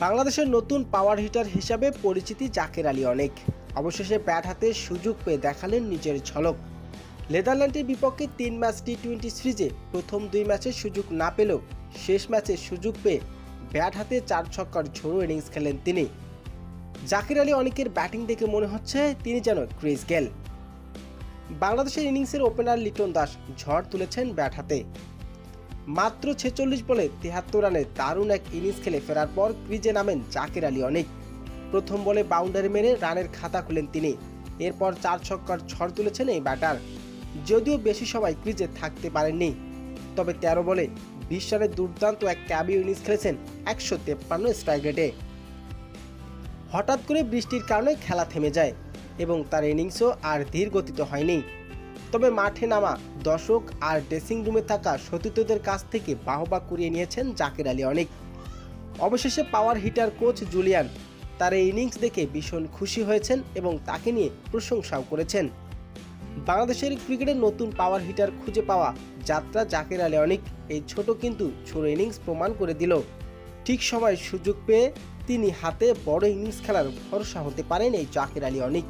বাংলাদেশের নতুন power hitter হিসাবে পরিচিতি জাকের আলী অনেক। অবশেষে ব্যাট হাতে সুযোগ পেয়ে দেখালেন নিজের ঝলক। নেদারল্যান্ডের বিপক্ষে তিন ম্যাচ টি টোয়েন্টি সিরিজে প্রথম দুই ম্যাচে সুযোগ না পেলেও শেষ ম্যাচে সুযোগ পেয়ে ব্যাট হাতে চার ছক্কার ঝোড়ো ইনিংস খেলেন তিনি। জাকির আলী অনেকের ব্যাটিং দেখে মনে হচ্ছে তিনি যেন ক্রিস গেল। বাংলাদেশের ইনিংসের ওপেনার লিটন দাস ঝড় তুলেছেন ব্যাট হাতে। মাত্র ছেচল্লিশ বলে তেহাত্তর রানে দারুণ এক ইনিংস খেলে ফেরার পর ক্রিজে নামেন জাকির আলী অনেক। প্রথম বলে বাউন্ডারি মেরে রানের খাতা খুলেন তিনি। এরপর চার ছক্কার ঝড় তুলেছেন এই ব্যাটার। যদিও বেশি সময় ক্রিজে থাকতে পারেননি, তবে তেরো বলে বিশ রানের দুর্দান্ত এক ক্যাবি ইনিংস খেলেছেন একশো তেপ্পান্ন স্ট্রাইক রেটে। হঠাৎ করে বৃষ্টির কারণে খেলা থেমে যায় এবং তার ইনিংসও আর ধীর গতিত হয়নি। তবে মাঠে নামা দর্শক আর ড্রেসিং রুমে থাকা সতীর্থদের কাছ থেকে বাহবা কুড়িয়ে নিয়েছেন জাকির আলী অনেক। অবশেষে পাওয়ার হিটার কোচ জুলিয়ান তার এই ইনিংস দেখে ভীষণ খুশি হয়েছেন এবং তাকে নিয়ে প্রশংসাও করেছেন। বাংলাদেশের ক্রিকেটের নতুন পাওয়ার হিটার খুঁজে পাওয়া যাত্রা জাকির আলী অনেক এই ছোট কিন্তু ছোট ইনিংস প্রমাণ করে দিল। ঠিক সময় সুযোগ পেয়ে তিনি হাতে বড় ইনিংস খেলার ভরসা হতে পারেন এই জাকির আলী অনেক।